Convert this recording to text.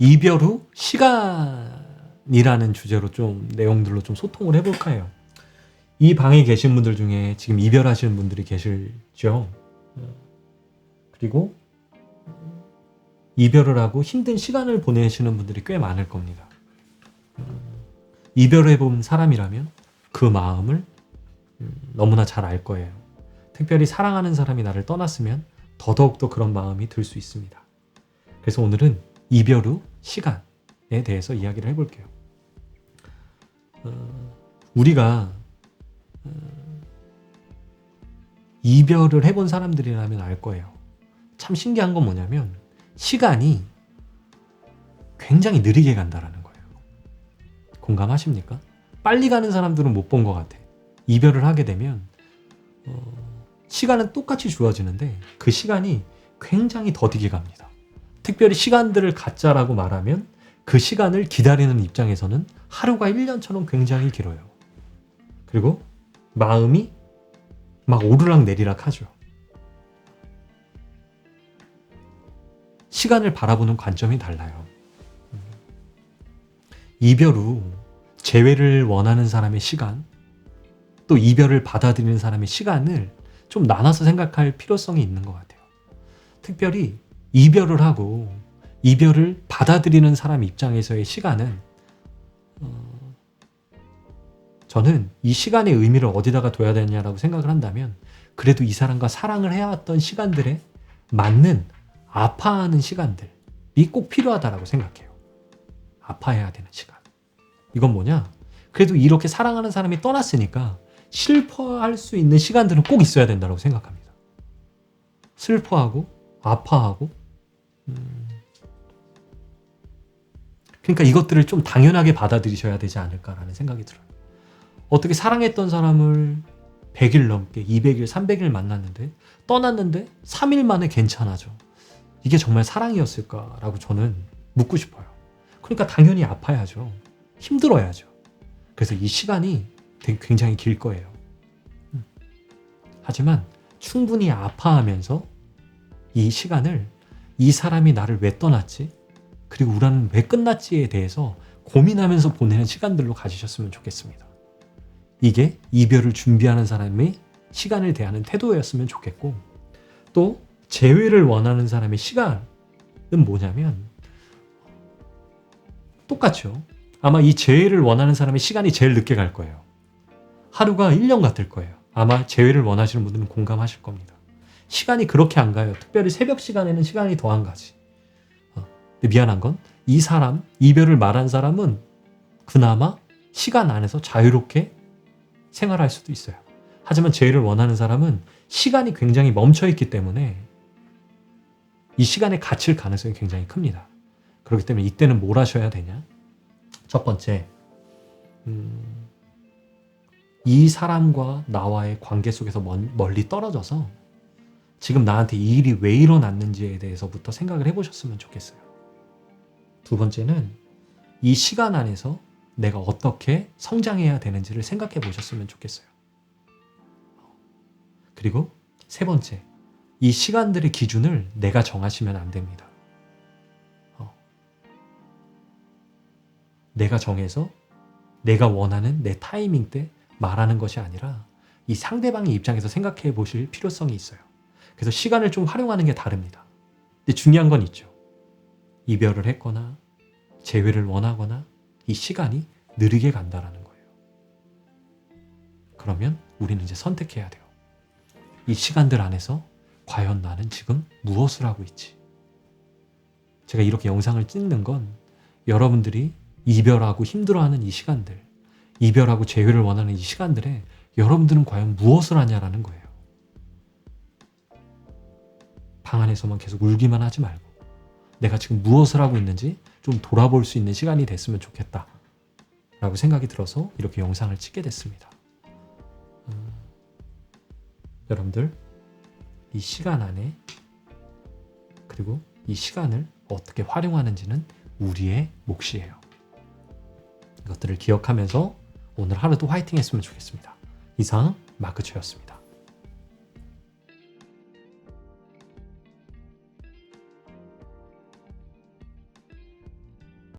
이별 후 시간이라는 주제로 좀 내용들로 좀 소통을 해볼까 해요. 이 방에 계신 분들 중에 지금 이별하시는 분들이 계실죠. 그리고 이별을 하고 힘든 시간을 보내시는 분들이 꽤 많을 겁니다. 이별을 해본 사람이라면 그 마음을 음, 너무나 잘 알 거예요. 특별히 사랑하는 사람이 나를 떠났으면 더더욱더 그런 마음이 들 수 있습니다. 그래서 오늘은 이별 후 시간에 대해서 이야기를 해볼게요. 어, 우리가 어, 이별을 해본 사람들이라면 알 거예요. 참 신기한 건 뭐냐면 시간이 굉장히 느리게 간다라는 거예요. 공감하십니까? 빨리 가는 사람들은 못 본 것 같아. 이별을 하게 되면 어, 시간은 똑같이 주어지는데 그 시간이 굉장히 더디게 갑니다. 특별히 시간들을 가짜라고 말하면 그 시간을 기다리는 입장에서는 하루가 1년처럼 굉장히 길어요. 그리고 마음이 막 오르락 내리락 하죠. 시간을 바라보는 관점이 달라요. 이별 후 재회를 원하는 사람의 시간, 또 이별을 받아들이는 사람의 시간을 좀 나눠서 생각할 필요성이 있는 것 같아요. 특별히 이별을 하고 이별을 받아들이는 사람 입장에서의 시간은 어, 저는 이 시간의 의미를 어디다가 둬야 되냐라고 생각을 한다면 그래도 이 사람과 사랑을 해왔던 시간들에 맞는 아파하는 시간들이 꼭 필요하다라고 생각해요. 아파해야 되는 시간. 이건 뭐냐? 그래도 이렇게 사랑하는 사람이 떠났으니까 슬퍼할 수 있는 시간들은 꼭 있어야 된다고 생각합니다. 슬퍼하고 아파하고 그러니까 이것들을 좀 당연하게 받아들이셔야 되지 않을까라는 생각이 들어요. 어떻게 사랑했던 사람을 100일 넘게 200일, 300일 만났는데 떠났는데 3일 만에 괜찮아져. 이게 정말 사랑이었을까라고 저는 묻고 싶어요. 그러니까 당연히 아파야죠. 힘들어야죠. 그래서 이 시간이 굉장히 길 거예요. 음. 하지만 충분히 아파하면서 이 시간을 이 사람이 나를 왜 떠났지? 그리고 우라는 왜 끝났지에 대해서 고민하면서 보내는 시간들로 가지셨으면 좋겠습니다. 이게 이별을 준비하는 사람의 시간을 대하는 태도였으면 좋겠고 또 재회를 원하는 사람의 시간은 뭐냐면 똑같죠. 아마 이 재회를 원하는 사람의 시간이 제일 늦게 갈 거예요. 하루가 1년 같을 거예요. 아마 재회를 원하시는 분들은 공감하실 겁니다. 시간이 그렇게 안 가요. 특별히 새벽 시간에는 시간이 더 안 가지. 미안한 건 이 사람, 이별을 말한 사람은 그나마 시간 안에서 자유롭게 생활할 수도 있어요. 하지만 재회를 원하는 사람은 시간이 굉장히 멈춰 있기 때문에 이 시간에 갇힐 가능성이 굉장히 큽니다. 그렇기 때문에 이때는 뭘 하셔야 되냐? 첫 번째, 음, 이 사람과 나와의 관계 속에서 먼, 멀리 떨어져서 지금 나한테 이 일이 왜 일어났는지에 대해서부터 생각을 해보셨으면 좋겠어요. 두 번째는 이 시간 안에서 내가 어떻게 성장해야 되는지를 생각해 보셨으면 좋겠어요. 그리고 세 번째, 이 시간들의 기준을 내가 정하시면 안 됩니다. 어. 내가 정해서 내가 원하는 내 타이밍 때 말하는 것이 아니라 이 상대방의 입장에서 생각해 보실 필요성이 있어요. 그래서 시간을 좀 활용하는 게 다릅니다. 근데 중요한 건 있죠. 이별을 했거나 재회를 원하거나 이 시간이 느리게 간다라는 거예요. 그러면 우리는 이제 선택해야 돼요. 이 시간들 안에서 과연 나는 지금 무엇을 하고 있지? 제가 이렇게 영상을 찍는 건 여러분들이 이별하고 힘들어하는 이 시간들, 이별하고 재회를 원하는 이 시간들에 여러분들은 과연 무엇을 하냐라는 거예요. 방 안에서만 계속 울기만 하지 말고 내가 지금 무엇을 하고 있는지 좀 돌아볼 수 있는 시간이 됐으면 좋겠다. 라고 생각이 들어서 이렇게 영상을 찍게 됐습니다. 음, 여러분들, 이 시간 안에 그리고 이 시간을 어떻게 활용하는지는 우리의 몫이에요. 이것들을 기억하면서 오늘 하루도 화이팅 했으면 좋겠습니다. 이상 마크초였습니다.